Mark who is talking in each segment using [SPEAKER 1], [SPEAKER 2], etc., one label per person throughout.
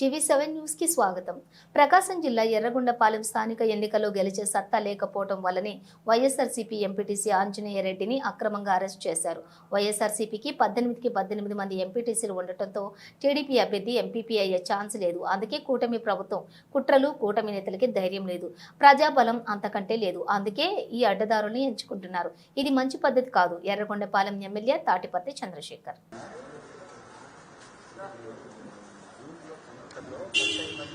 [SPEAKER 1] TV seven న్యూస్కి స్వాగతం. ప్రకాశం జిల్లా ఎర్రగొండపాలెం స్థానిక ఎన్నికల్లో గెలిచే సత్తా లేకపోవడం వల్లనే వైఎస్ఆర్సీపీ ఎంపీటీసీ ఆంజనేయ రెడ్డిని అక్రమంగా అరెస్ట్ చేశారు. వైఎస్ఆర్సీపీకి పద్దెనిమిదికి పద్దెనిమిది మంది ఎంపీటీసీలు ఉండటంతో టీడీపీ అభ్యర్థి ఎంపీపీ అయ్యే ఛాన్స్ లేదు. అందుకే కూటమి ప్రభుత్వం కుట్రలు కూటమి నేతలకి ధైర్యం లేదు. ప్రజాబలం అంతకంటే లేదు. అందుకే ఈ అడ్డదారుల్ని ఎంచుకుంటున్నారు. ఇది మంచి పద్ధతి కాదు. ఎర్రగొండపాలెం ఎమ్మెల్యే తాటిపత్తి చంద్రశేఖర్.「今どき」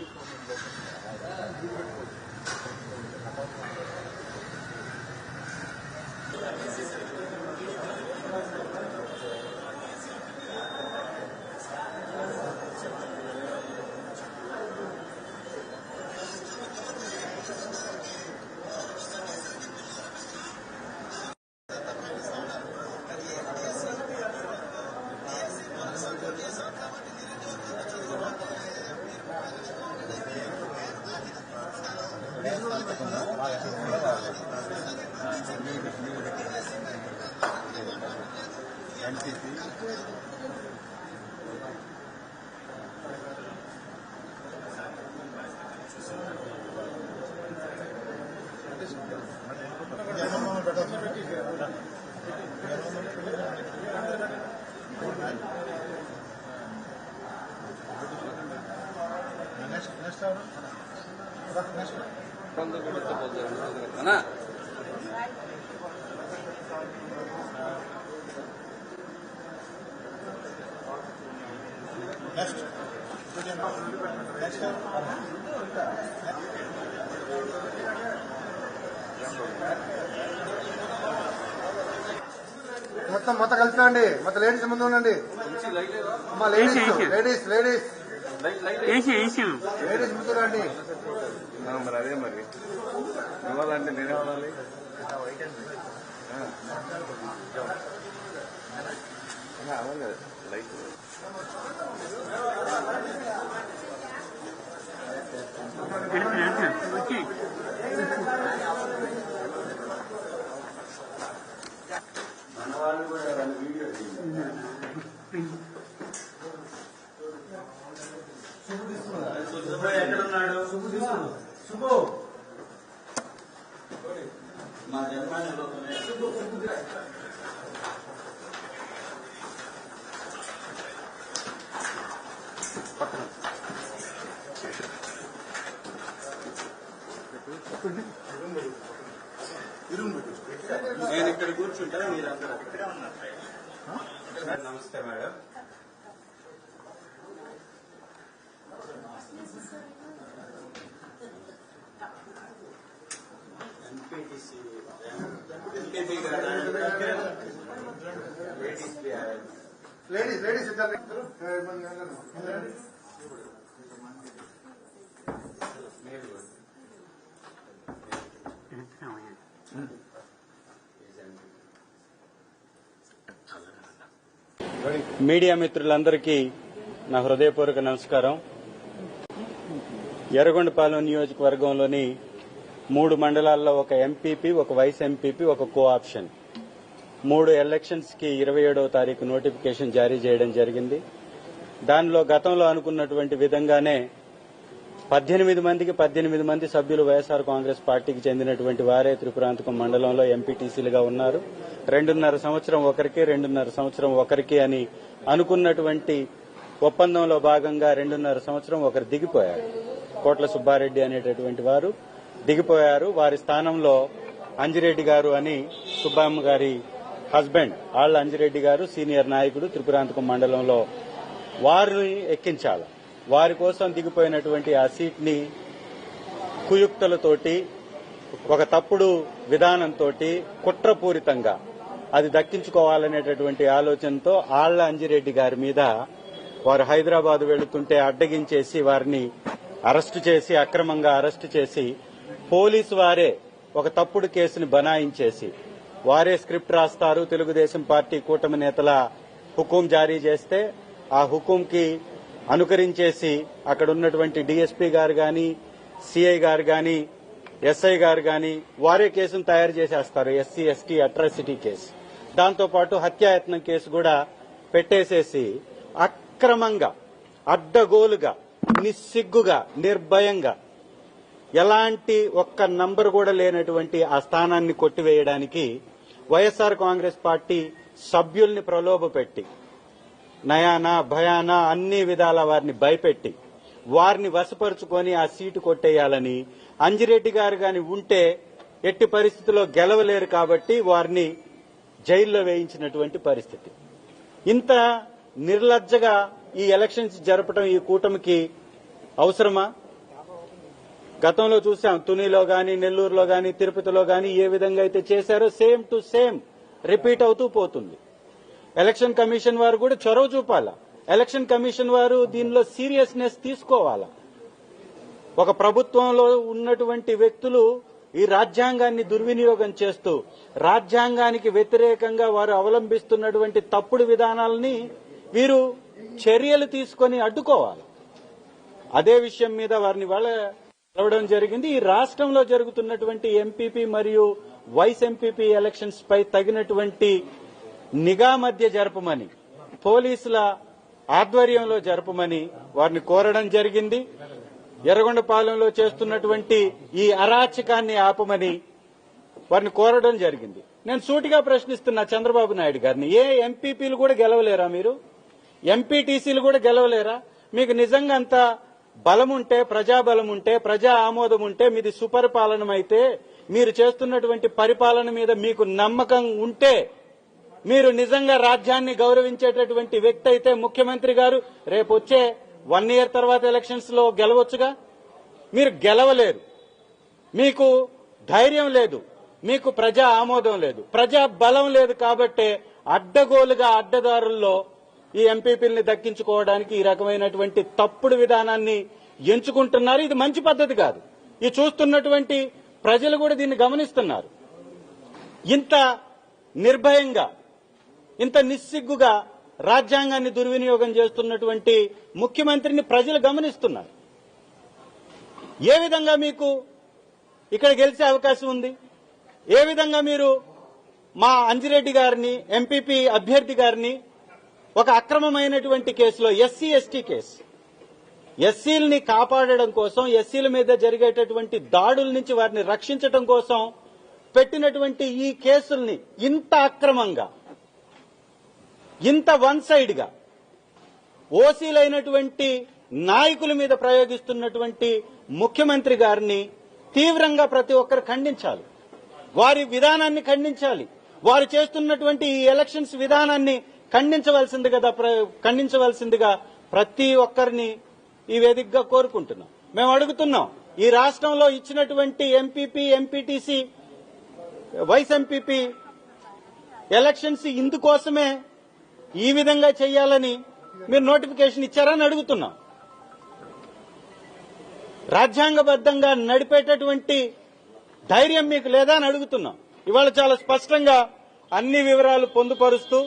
[SPEAKER 1] かな。
[SPEAKER 2] అన్నా
[SPEAKER 3] మొత్తం మొత్తం కలిసినండి మొత్తం లేడీస్ ముందు ఉండండి. అమ్మా ladies ladies ladies
[SPEAKER 4] AC AC
[SPEAKER 3] ladies ముందు రండి.
[SPEAKER 2] మరి అదే మరి. ఇవ్వాలంటే నేనే ఇవ్వాలి. అవ్వాలి లైట్
[SPEAKER 4] వచ్చి
[SPEAKER 2] నేను ఇక్కడ కూర్చుంటా మీరందరూ నమస్తే మేడం.
[SPEAKER 3] లేడీస్ లేడీస్ ఇద్దరు. ఏ, ఇబ్బంది కాదు.
[SPEAKER 4] మీడియా మిత్రులందరికీ నా హృదయపూర్వక నమస్కారం. ఎర్రగొండపాలెం నియోజకవర్గంలోని మూడు మండలాల్లో ఒక ఎంపీపీ ఒక వైస్ ఎంపీపీ ఒక కో ఆప్షన్ మూడు ఎలక్షన్స్కి ఇరవై ఏడవ తారీఖు నోటిఫికేషన్ జారీ చేయడం జరిగింది. దానిలో గతంలో అనుకున్నటువంటి విధంగానే పద్దెనిమిది మందికి పద్దెనిమిది మంది సభ్యులు వైఎస్ఆర్ కాంగ్రెస్ పార్టీకి చెందినటువంటి వారే త్రిపురాంతకం మండలంలో ఎంపీటీసీలుగా ఉన్నారు. రెండున్నర సంవత్సరం ఒకరికి రెండున్నర సంవత్సరం ఒకరికి అని అనుకున్నటువంటి ఒప్పందంలో భాగంగా రెండున్నర సంవత్సరం ఒకరు దిగిపోయారు. కోట్ల సుబ్బారెడ్డి అనేటటువంటి వారు దిగిపోయారు. వారి స్థానంలో అంజిరెడ్డి గారు అని సుబ్బమ్మ గారి హస్బెండ్ ఆళ్ళ అంజిరెడ్డి గారు సీనియర్ నాయకుడు త్రిపురాంతకం మండలంలో వారిని ఎక్కించాలి. వారి కోసం దిగిపోయినటువంటి ఆ సీట్ని కుయుక్తులతోటి ఒక తప్పుడు విధానంతో కుట్రపూరితంగా అది దక్కించుకోవాలనేటటువంటి ఆలోచనతో ఆళ్ళ అంజిరెడ్డి గారి మీద వారు హైదరాబాద్ వెళుతుంటే అడ్డగించేసి వారిని అరెస్టు చేసి అక్రమంగా అరెస్టు చేసి పోలీసు వారే ఒక తప్పుడు కేసుని బనాయించేసి వారే స్క్రిప్ట్ రాస్తారు. తెలుగుదేశం పార్టీ కూటమి నేతల హుకుం జారీ చేస్తే ఆ హుకుంకి అనుకరించేసి అక్కడ ఉన్నటువంటి డీఎస్పీ గారు గాని సిఐ గారు గాని ఎస్ఐ గారు గాని వారే కేసును తయారు చేసేస్తారు ఎస్సీ ఎస్టీ అట్రాసిటీ కేసు దాంతోపాటు హత్యాయత్నం కేసు కూడా పెట్టేసేసి అక్రమంగా అడ్డగోలుగా నిస్సిగ్గుగా నిర్భయంగా ఎలాంటి ఒక్క నంబర్ కూడా లేనటువంటి ఆ స్థానాన్ని కొట్టివేయడానికి వైఎస్ఆర్ కాంగ్రెస్ పార్టీ సభ్యుల్ని ప్రలోభపెట్టి నయానా భయానా అన్ని విధాల వారిని భయపెట్టి వారిని వశపరుచుకొని ఆ సీటు కొట్టేయాలని అంజిరెడ్డి గారు గాని ఉంటే ఎట్టి పరిస్థితుల్లో గెలవలేరు కాబట్టి వారిని జైల్లో వేయించినటువంటి పరిస్థితి. ఇంత నిర్లజ్జగా ఈ ఎలక్షన్స్ జరపడం ఈ కూటమికి అవసరమా? గతంలో చూసాం తునిలో గాని నెల్లూరులో గాని తిరుపతిలో గాని ఏ విధంగా అయితే చేశారో సేమ్ టు సేమ్ రిపీట్ అవుతూ పోతుంది. ఎలక్షన్ కమిషన్ వారు కూడా చొరవ చూపాలా? ఎలక్షన్ కమిషన్ వారు దీనిలో సీరియస్నెస్ తీసుకోవాలా? ఒక ప్రభుత్వంలో ఉన్నటువంటి వ్యక్తులు ఈ రాజ్యాంగాన్ని దుర్వినియోగం చేస్తూ రాజ్యాంగానికి వ్యతిరేకంగా వారు అవలంబిస్తున్నటువంటి తప్పుడు విధానాలని వీరు చర్యలు తీసుకొని అడ్డుకోవాలి. అదే విషయం మీద వారిని వాళ్ళ కలవడం జరిగింది. ఈ రాష్ట్రంలో జరుగుతున్నటువంటి ఎంపీపీ మరియు వైస్ ఎంపీపీ ఎలక్షన్స్ పై తగినటువంటి నిఘా మధ్య జరపమని పోలీసుల ఆధ్వర్యంలో జరపమని వారిని కోరడం జరిగింది. ఎర్రగొండపాలెంలో చేస్తున్నటువంటి ఈ అరాచకాన్ని ఆపమని వారిని కోరడం జరిగింది. నేను సూటిగా ప్రశ్నిస్తున్నా చంద్రబాబు నాయుడు గారిని. ఏ ఎంపీపీలు కూడా గెలవలేరా మీరు? ఎంపీటీసీలు కూడా గెలవలేరా? మీకు నిజంగా అంత బలం ఉంటే ప్రజాబలం ఉంటే ప్రజా ఆమోదం ఉంటే మీది సుపరిపాలనమైతే మీరు చేస్తున్నటువంటి పరిపాలన మీద మీకు నమ్మకం ఉంటే మీరు నిజంగా రాజ్యాన్ని గౌరవించేటటువంటి వ్యక్తి అయితే ముఖ్యమంత్రి గారు రేపు వచ్చే వన్ ఇయర్ తర్వాత ఎలక్షన్స్లో గెలవచ్చుగా? మీరు గెలవలేరు. మీకు ధైర్యం లేదు. మీకు ప్రజా ఆమోదం లేదు. ప్రజా బలం లేదు కాబట్టే అడ్డగోలుగా అడ్డదారుల్లో ఈ ఎంపీపీల్ని దక్కించుకోవడానికి ఈ రకమైనటువంటి తప్పుడు విధానాన్ని ఎంచుకుంటున్నారు. ఇది మంచి పద్ధతి కాదు. ఇది చూస్తున్నటువంటి ప్రజలు కూడా దీన్ని గమనిస్తున్నారు. ఇంత నిర్భయంగా ఇంత నిస్సిగ్గుగా రాజ్యాంగాన్ని దుర్వినియోగం చేస్తున్నటువంటి ముఖ్యమంత్రిని ప్రజలు గమనిస్తున్నారు. ఏ విధంగా మీకు ఇక్కడ గెలిచే అవకాశం ఉంది? ఏ విధంగా మీరు మా అంజిరెడ్డి గారిని ఎంపీపీ అభ్యర్థి గారిని ఒక అక్రమమైనటువంటి కేసులో ఎస్సీ ఎస్టీ కేసు ఎస్సీలని కాపాడడం కోసం ఎస్సీల మీద జరిగేటటువంటి దాడుల నుంచి వారిని రక్షించడం కోసం పెట్టినటువంటి ఈ కేసుల్ని ఇంత అక్రమంగా ఇంత వన్ సైడ్గా ఓసీలైనటువంటి నాయకుల మీద ప్రయోగిస్తున్నటువంటి ముఖ్యమంత్రి గారిని తీవ్రంగా ప్రతి ఒక్కరు ఖండించాలి. వారి విధానాన్ని ఖండించాలి. వారు చేస్తున్నటువంటి ఈ ఎలక్షన్స్ విధానాన్ని ఖండించవలసిందిగా ప్ర- ఖండించవలసిందిగా ప్రతి ఒక్కరిని ఈ వేదికగా కోరుకుంటున్నాం. మేము అడుగుతున్నాం ఈ రాష్ట్రంలో ఇచ్చినటువంటి MPP MPTC vice MPP elections ఇందుకోసమే ఈ విధంగా చేయాలని మీరు నోటిఫికేషన్ ఇచ్చారని అడుగుతున్నాం. రాజ్యాంగబద్ధంగా నడిపేటటువంటి ధైర్యం మీకు లేదా అని అడుగుతున్నాం. ఇవాళ చాలా స్పష్టంగా అన్ని వివరాలు పొందుపరుస్తూ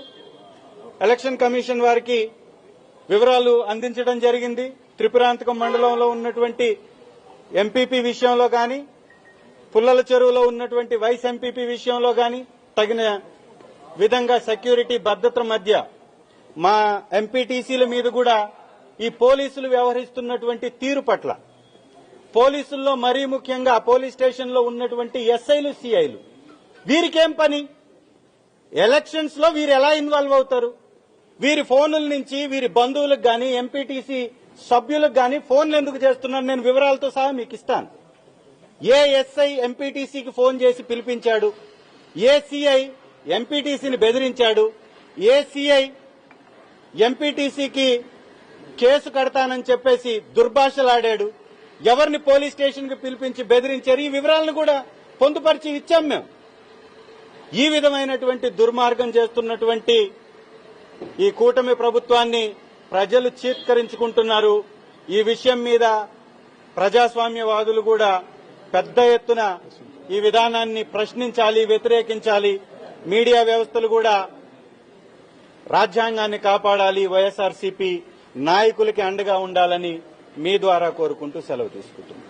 [SPEAKER 4] ఎలక్షన్ కమిషన్ వారికి వివరాలు అందించడం జరిగింది. త్రిపురాంతకం మండలంలో ఉన్నటువంటి ఎంపీపీ విషయంలో కానీ పుల్లల చెరువులో ఉన్నటువంటి వైస్ ఎంపీపీ విషయంలో కానీ తగిన విధంగా సెక్యూరిటీ భద్రత మధ్య మా ఎంపీటీసీల మీద కూడా ఈ పోలీసులు వ్యవహరిస్తున్నటువంటి తీరు పట్ల పోలీసుల్లో మరీ ముఖ్యంగా పోలీస్ స్టేషన్లో ఉన్నటువంటి ఎస్ఐలు సిఐలు వీరికేం పని? ఎలక్షన్స్లో వీరు ఎలా ఇన్వాల్వ్ అవుతారు? వీరి ఫోన్ల నుంచి వీరి బంధువులకు గాని ఎంపీటీసీ సభ్యులకు గాని ఫోన్లు ఎందుకు చేస్తున్నాను? నేను వివరాలతో సహా మీకు ఇస్తాను. ఏ ఎస్ఐ ఎంపీటీసీకి ఫోన్ చేసి పిలిపించాడు? ఏ సిఐ ఎంపీటీసీని బెదిరించాడు. ఏసీఐ ఎంపీటీసీకి కేసు కడతానని చెప్పేసి దుర్భాషలాడాడు. ఎవరిని పోలీస్ స్టేషన్కి పిలిపించి బెదిరించారు? ఈ వివరాలను కూడా పొందుపరిచి ఇచ్చాం మేము. ఈ విధమైనటువంటి దుర్మార్గం చేస్తున్నటువంటి ఈ కూటమి ప్రభుత్వాన్ని ప్రజలు చీత్కరించుకుంటున్నారు. ఈ విషయం మీద ప్రజాస్వామ్యవాదులు కూడా పెద్ద ఎత్తున ఈ విధానాన్ని ప్రశ్నించాలి వ్యతిరేకించాలి. మీడియా వ్యవస్థలు కూడా రాజ్యాంగాన్ని కాపాడాలి వైఎస్ఆర్సీపీ నాయకులకి అండగా ఉండాలని మీ ద్వారా కోరుకుంటూ సెలవు తీసుకుంటున్నాను